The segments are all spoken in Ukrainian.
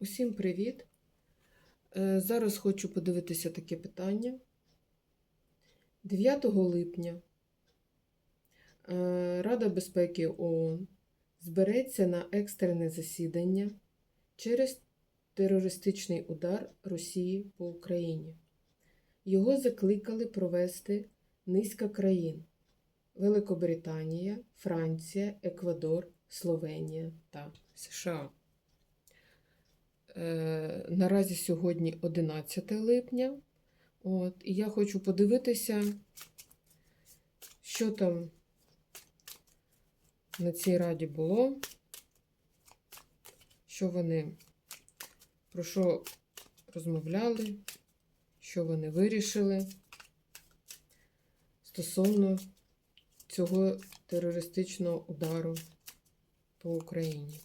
Усім привіт! Е, Зараз хочу подивитися таке питання. 9 липня е, Рада безпеки ООН збереться на екстрене засідання через терористичний удар Росії по Україні. Його закликали провести низка країн: Великобританія, Франція, Еквадор, Словенія та США. Е, Наразі сьогодні 11 липня. От, і я хочу подивитися, що там на цій раді було, що вони про що розмовляли, що вони вирішили стосовно цього терористичного удару по Україні.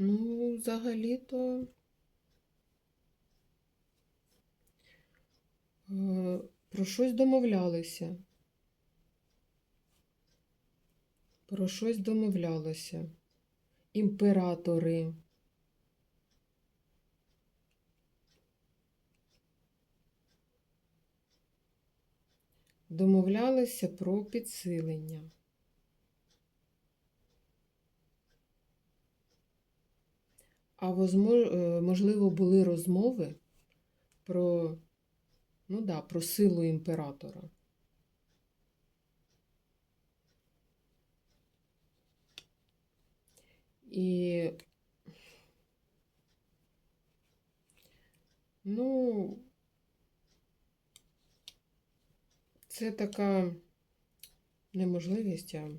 Ну, взагалі-то е, про щось домовлялися. Про щось домовлялися. Імператори. Домовлялися про підсилення. А е, можливо, були розмови про, ну да, про силу імператора. І, ну, це така неможливість При- е,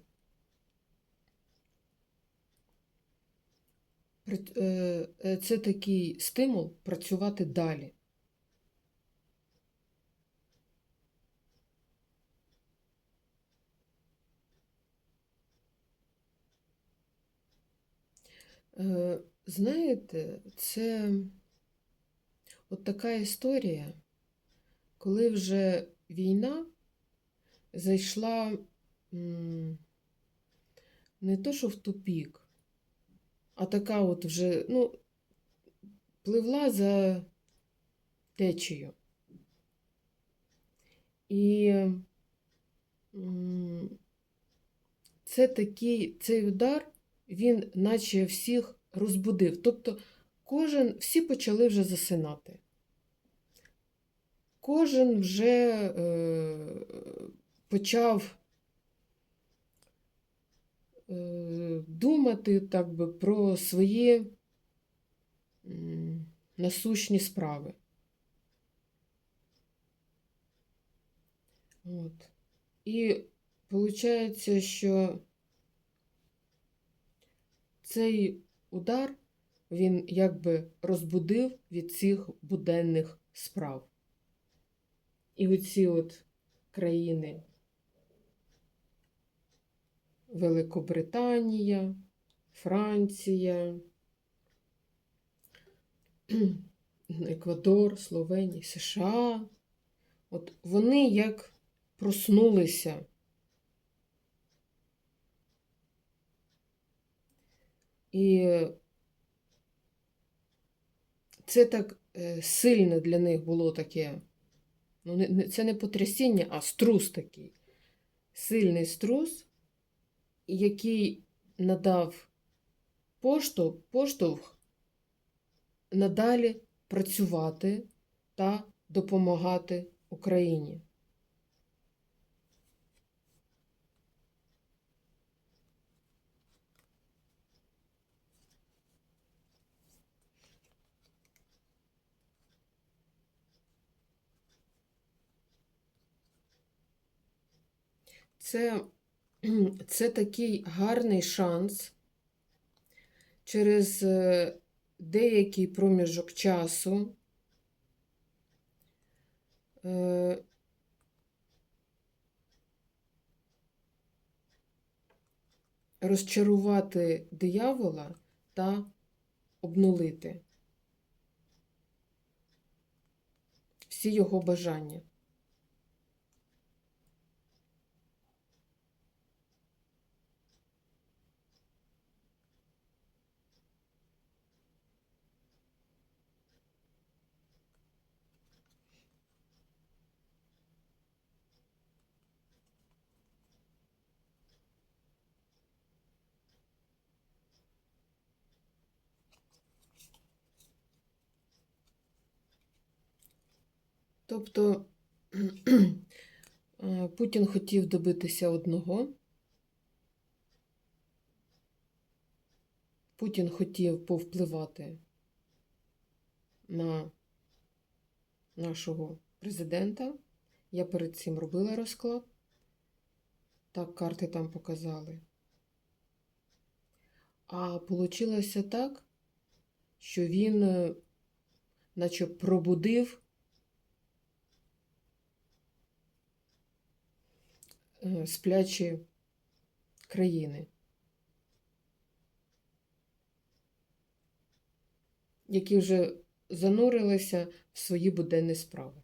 е, Це такий стимул працювати далі. Е, Знаєте, це от така історія, коли вже війна зайшла не то, що в тупік, а така от вже, ну, пливла за течією. І це такий, цей удар, він наче всіх розбудив. Тобто кожен, всі почали вже засинати. Кожен вже е, почав думати так би, про свої насущні справи. От. І виходить, що цей удар він якби розбудив від цих буденних справ. І оці от країни Великобританія, Франція, Еквадор, Словенія, США. От вони як проснулися. І це так е, сильно для них було таке. Ну, це не потрясіння, а струс такий. Сильний струс, який надав поштовх, поштовх надалі працювати та допомагати Україні. Це, це такий гарний шанс через е, деякий проміжок часу е, розчарувати диявола та обнулити всі його бажання. Тобто е, Путін хотів добитися одного. Путін хотів повпливати на нашого президента. Я перед цим робила розклад. Так, карти там показали. А вийшло так, що він, е, наче пробудив сплячі країни, які вже занурилися в свої буденні справи.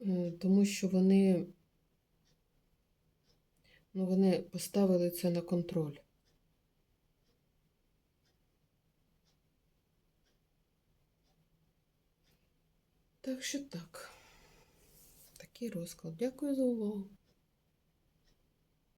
Е, Тому що вони, ну, вони поставили це на контроль. Так що так. Такий розклад. Дякую за увагу.